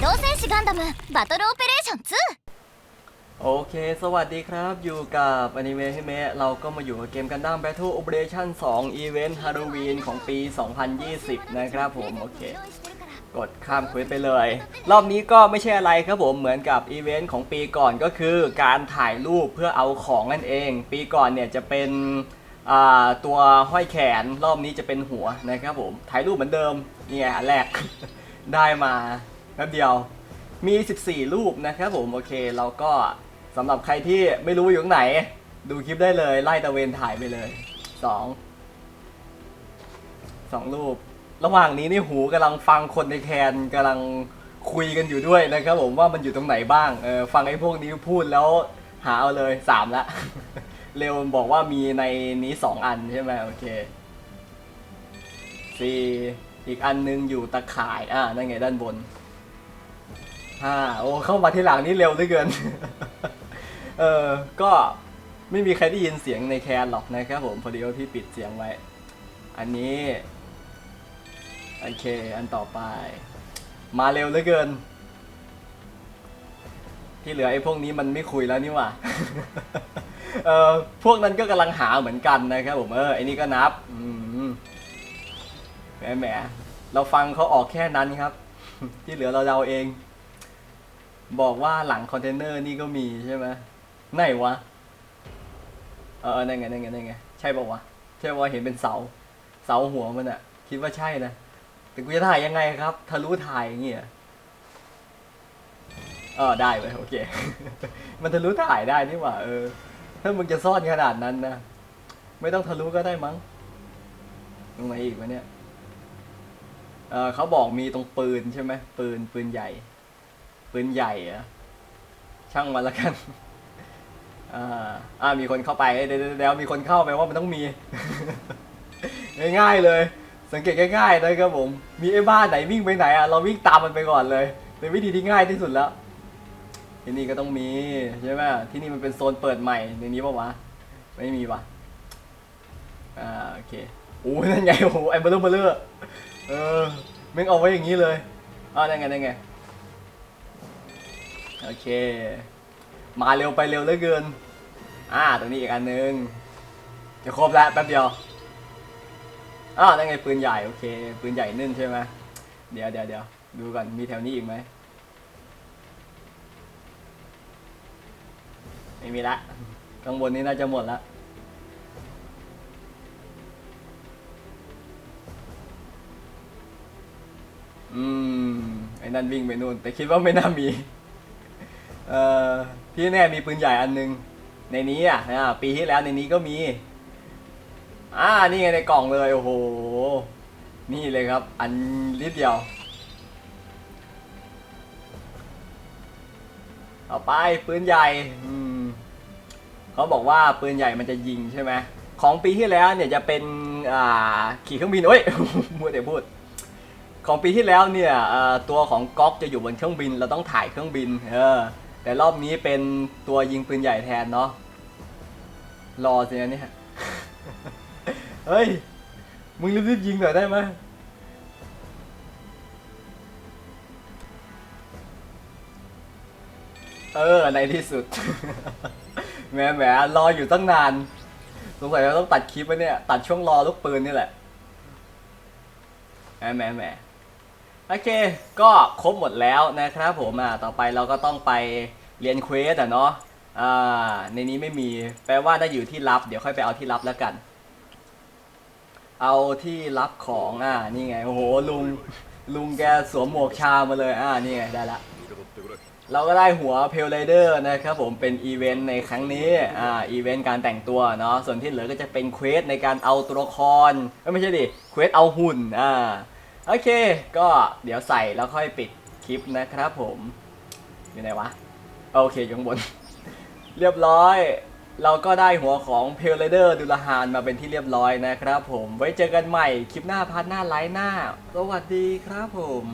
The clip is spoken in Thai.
動戦士ガンダムバトルオペレーション2 โอเค สวัสดีครับ อยู่กับอนิเมะฮิเมะเราก็มาอยู่กับเกมกันดั้ม Battle Operation 2 อีเวนต์ฮาโลวีนของปี 2020 นะครับผม โอเค กดข้ามเควสไปเลย รอบนี้ก็ไม่ใช่อะไรครับผม เหมือนกับอีเวนต์ของปีก่อนก็คือการถ่ายรูปเพื่อเอาของนั่นเอง ปีก่อนเนี่ยจะเป็นอ่าตัวห้อยแขน รอบนี้จะเป็นหัวนะครับผม ถ่ายรูปเหมือนเดิมนี่ไงอันแรก ได้มาแ ป๊บเดียวมี 14 รูปนะครับผมโอเคเราก็สำหรับใครที่ไม่รู้อยู่ตรงไหน ดูคลิปได้เลย ไล่ตะเวนถ่ายไปเลย2 2รูป ระหว่างนี้นี่หูกำลังฟังคนในแคนกำลังคุยกันอยู่ด้วยนะครับผมว่ามันอยู่ตรงไหนบ้างเออฟังไอ้พวกนี้พูดแล้วหาเอาเลย3ละเร็วบอกว่ามีในนี้2อันใช่ไหมโอเค4อีกอันนึงอยู่ตะข่ายอ่านั่นไงด้านบน ห้าโอ้เข้ามาที่หลังนี่เร็วเหลือเกิน เออก็ไม่มีใครได้ยินเสียงในแคนหรอกนะครับผมพอดีว่าพี่ปิดเสียงไว้ อันนี้โอเค อันต่อไป มาเร็วเหลือเกิน ที่เหลือไอ้พวกนี้มันไม่คุยแล้วนี่หว่า เออพวกนั้นก็กำลังหาเหมือนกันนะครับผมเออไอ้นี่ก็นับแหมแหมเราฟังเขาออกแค่นั้นครับ ที่เหลือเราเดาเอง บอกว่าหลังคอนเทนเนอร์นี่ก็มีใช่ไหมไหนวะ เออนั่นไงนั่นไงนั่นไง ใช่ป่าวะ ใช่ว่าเห็นเป็นเสา เสาหัวมันอะคิดว่าใช่นะ แต่กูจะถ่ายยังไงครับ ทะลุถ่ายอย่างเงี้ยเออได้เว้ยโอเค มันทะลุถ่ายได้นี่หว่า เออ ถ้ามึงจะซ่อนขนาดนั้นนะ ไม่ต้องทะลุก็ได้มั้งตรงไหนอีกวะเนี่ย เออเขาบอกมีตรงปืนใช่ไหมปืนปืนใหญ่ ปืนใหญ่อะช่างมันละกัน อ่า อ่า มีคนเข้าไปเดี๋ยวเดี๋ยวมีคนเข้าไปว่ามันต้องมี ง่ายๆเลย สังเกตง่ายๆนะครับผม มีไอ้บ้านไหนวิ่งไปไหนอะ เราวิ่งตามมันไปก่อนเลย เป็นวิธีที่ง่ายที่สุดแล้ว ที่นี่ก็ต้องมีใช่ไหมที่นี่มันเป็นโซนเปิดใหม่ในนี้ปะวะ ไม่มีวะอ่า โอเคโอ้ยนั่นไงโอ้ไอ้เบลเลอร์เบลเลอร์เออม่งเอาไว้อย่างนี้เลยอ่านั่นไงนั่นไง โอเค มาเร็วไปเร็วเหลือเกิน อ่า ตรงนี้อีกอันหนึ่งจะครบแล้วแป๊บเดียว อ้าวนั่นไงปืนใหญ่โอเค ปืนใหญ่นึ่นใช่ไหมเดี๋ยวเดี๋ยวเดี๋ยวดูก่อนมีแถวนี้อีกไหม ไม่มีละข้างบนนี้น่าจะหมดละอืม ไอ้นั่นวิ่งไปนู่น แต่คิดว่าไม่น่ามี เออที่แน่มีปืนใหญ่อันนึง ในนี้อะอ่าปีที่แล้วในนี้ก็มีอ่านี่ไงในกล่องเลยโอ้โหนี่เลยครับ อันนิดเดียวต่อไปปืนใหญ่อืมเขาบอกว่าปืนใหญ่มันจะยิงใช่ไหมของปีที่แล้วเนี่ยจะเป็นอ่าขี่เครื่องบินเอ้ยมัวแต่พูดของปีที่แล้วเนี่ยตัวของก๊อกจะอยู่บนเครื่องบินเราต้องถ่ายเครื่องบิน เออ แต่รอบนี้เป็นตัวยิงปืนใหญ่แทนเนาะรอสินะเนี่ยเฮ้ย มึงรีบๆยิงหน่อยได้ไหมเออ ในที่สุด แหมแหมรออยู่ตั้งนาน สงสัยเราต้องตัดคลิปไว้เนี่ย ตัดช่วงรอลูกปืนนี่แหละ แหมแหมแหม โอเค ก็ครบหมดแล้วนะครับผมอะต่อไปเราก็ต้องไปเรียนเควสอะเนาะอ่าในนี้ไม่มีแปลว่าได้อยู่ที่ลับ เดี๋ยวค่อยไปเอาที่ลับแล้วกัน เอาที่ลับของอ่านี่ไงโอ้โหลุงลุงแกสวมหมวกชามาเลยอ่านี่ไงได้ละเราก็ได้หัวเพลไรเดอร์นะครับผมเป็นอีเวนต์ในครั้งนี้อ่าอีเวนต์การแต่งตัวเนาะส่วนที่เหลือก็จะเป็นเควสในการเอาตัวละครไม่ใช่ดิเควสเอาหุ่นอ่า โอเค ก็เดี๋ยวใส่แล้วค่อยปิดคลิปนะครับผม อยู่ไหนวะ โอเคอยู่ข้างบน เรียบร้อย เราก็ได้หัวของเพลเลเดอร์ดุลหานมาเป็นที่เรียบร้อยนะครับผม ไว้เจอกันใหม่คลิปหน้าพาร์ทหน้าไลฟ์หน้า สวัสดีครับผม